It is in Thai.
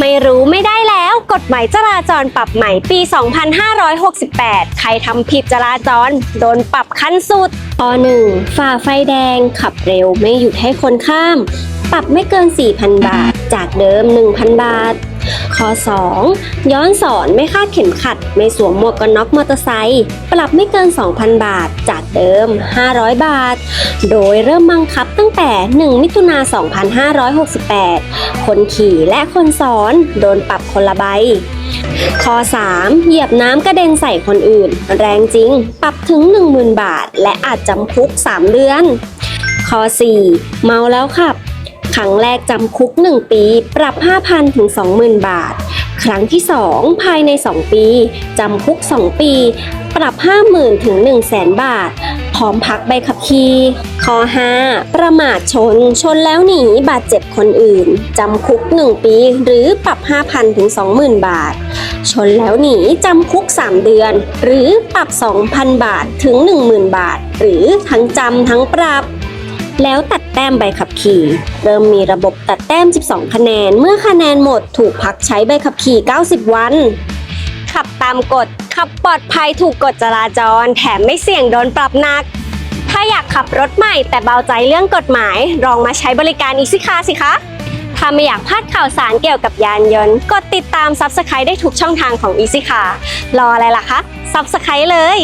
ไม่รู้ไม่ได้แล้ว กฎหมายจราจรปรับใหม่ปี 2568 ใครทำผิดจราจร โดนปรับขั้นสุดป .1 ฝ่าไฟแดง ขับเร็วไม่หยุดให้คนข้าม ปรับไม่เกิน 4,000 บาท จากเดิม 1,000 บาท ข้อ 2 ย้อนสอนไม่คาดเข็มขัด ไม่สวมหมวกกันน็อกมอเตอร์ไซค์ปรับไม่เกิน 2,000 บาท จากเดิม 500 บาท โดยเริ่มบังคับตั้งแต่ 1 มิถุนา2568 คนขี่และคนซ้อนโดนปรับคนละใบข้อ 3 เหยียบน้ำกระเด็นใส่คนอื่น แรงจริง ปรับถึง 10,000 บาท และอาจจำคุก 3 เดือน ข้อ 4 เมาแล้วขับ รั้งแรกจำคุก 1 ปี ปรับ 5,000 ถึง 20,000 บาท ครั้งที่ 2 ภายใน 2 ปี จำคุก 2 ปี ปรับ 50,000 ถึง 100,000 บาท พร้อมพักใบขับขี่ข้อ5ประมาทชน ชนแล้วหนีบาดเจ็บคนอื่น จำคุก 1 ปี หรือปรับ 5,000 ถึง 20,000 บาท ชนแล้วหนีจำคุก 3 เดือน หรือปรับ 2,000 บาทถึง 10,000 บาท หรือทั้งจำทั้งปรับ แล้วตัด แต้มใบขับขี่ เริ่มมีระบบตัดแต้ม 12 คะแนน เมื่อคะแนนหมดถูกพักใช้ใบขับขี่ 90 วัน ขับตามกฎ ขับปลอดภัยถูกกฎจราจร แถมไม่เสี่ยงโดนปรับหนัก ถ้าอยากขับรถใหม่แต่เบาใจเรื่องกฎหมายลองมาใช้บริการอีซิคาสิคะถ้าไม่อยากพลาดข่าวสารเกี่ยวกับยานยนต์ กดติดตาม Subscribe ได้ทุกช่องทางของ Easy Car รออะไรล่ะคะ Subscribe เลย